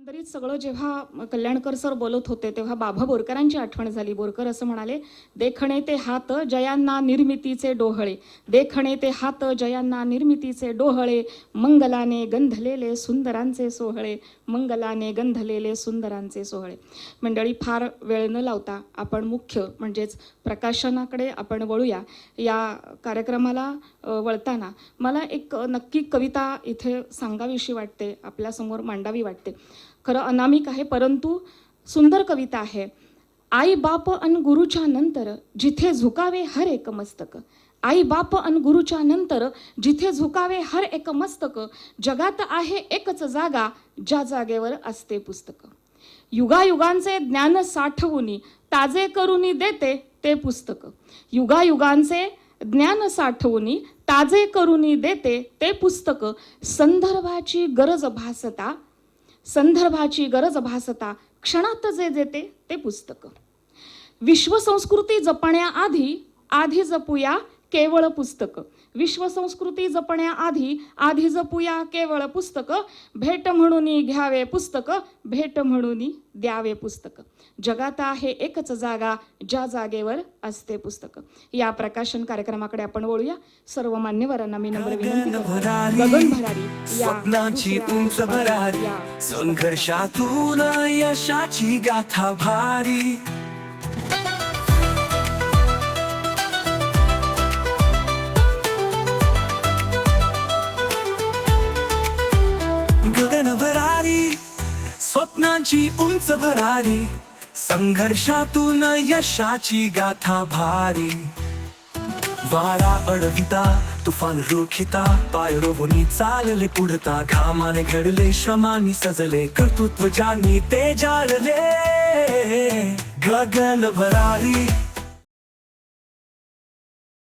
एकंदरीत सगळं जेव्हा कल्याणकर सर बोलत होते तेव्हा बाबा बोरकरांची आठवण झाली. बोरकर असं म्हणाले देखणे ते हात जयांना निर्मितीचे डोहळे. देखणे ते हात जयांना निर्मितीचे डोहळे. मंगलाने गंधलेले सुंदरांचे सोहळे. मंगलाने गंधलेले सुंदरांचे सोहळे. मंडळी फार वेळ न लावता आपण मुख्य म्हणजेच प्रकाशनाकडे आपण वळूया. या कार्यक्रमाला वळताना मला एक नक्की कविता इथे सांगावीशी वाटते आपल्यासमोर मांडावी वाटते. खरं अनामिक आहे परंतु सुंदर कविता आहे. आई बाप अन गुरुच्या नंतर जिथे झुकावे हर एक मस्तक. आई बाप अन गुरुच्या नंतर जिथे झुकावे हर एक मस्तक. जगात आहे एकच जागा ज्या जागेवर असते पुस्तक. युगायुगांचे ज्ञान साठवून ताजे करून देते ते पुस्तक. युगायुगांचे ज्ञान साठवून ताजे करून देते ते पुस्तक. संदर्भाची गरज भासता संदर्भाची गरज भासता क्षणात जे देते ते पुस्तक. विश्वसंस्कृती जपण्याआधी आधी जपूया केवळ पुस्तक. विश्वसंस्कृती जपण्याआधी आधी जपूया केवळ पुस्तक. भेट म्हणून घ्यावे पुस्तक. भेट म्हणून द्यावे पुस्तक. जगात आहे एकच जागा ज्या जागेवर असते पुस्तक. या प्रकाशन कार्यक्रमाकडे आपण वळूया. सर्व मान्यवरांना मी नम्र विनंती भरारी, गगन भरारी स्वप्नाची उंच संघर्षातून यशाची गाथा भारी. स्वप्नांची उंच भरारी संघर्षातून यशाची गाथा भारी. वारा अडविता तुफान रोखिता पाय रोवणी चालले पुढता घामाने घडले श्रमानी सजले कर्तृत्व ज्यांनी ते जाळले. गगन भरारी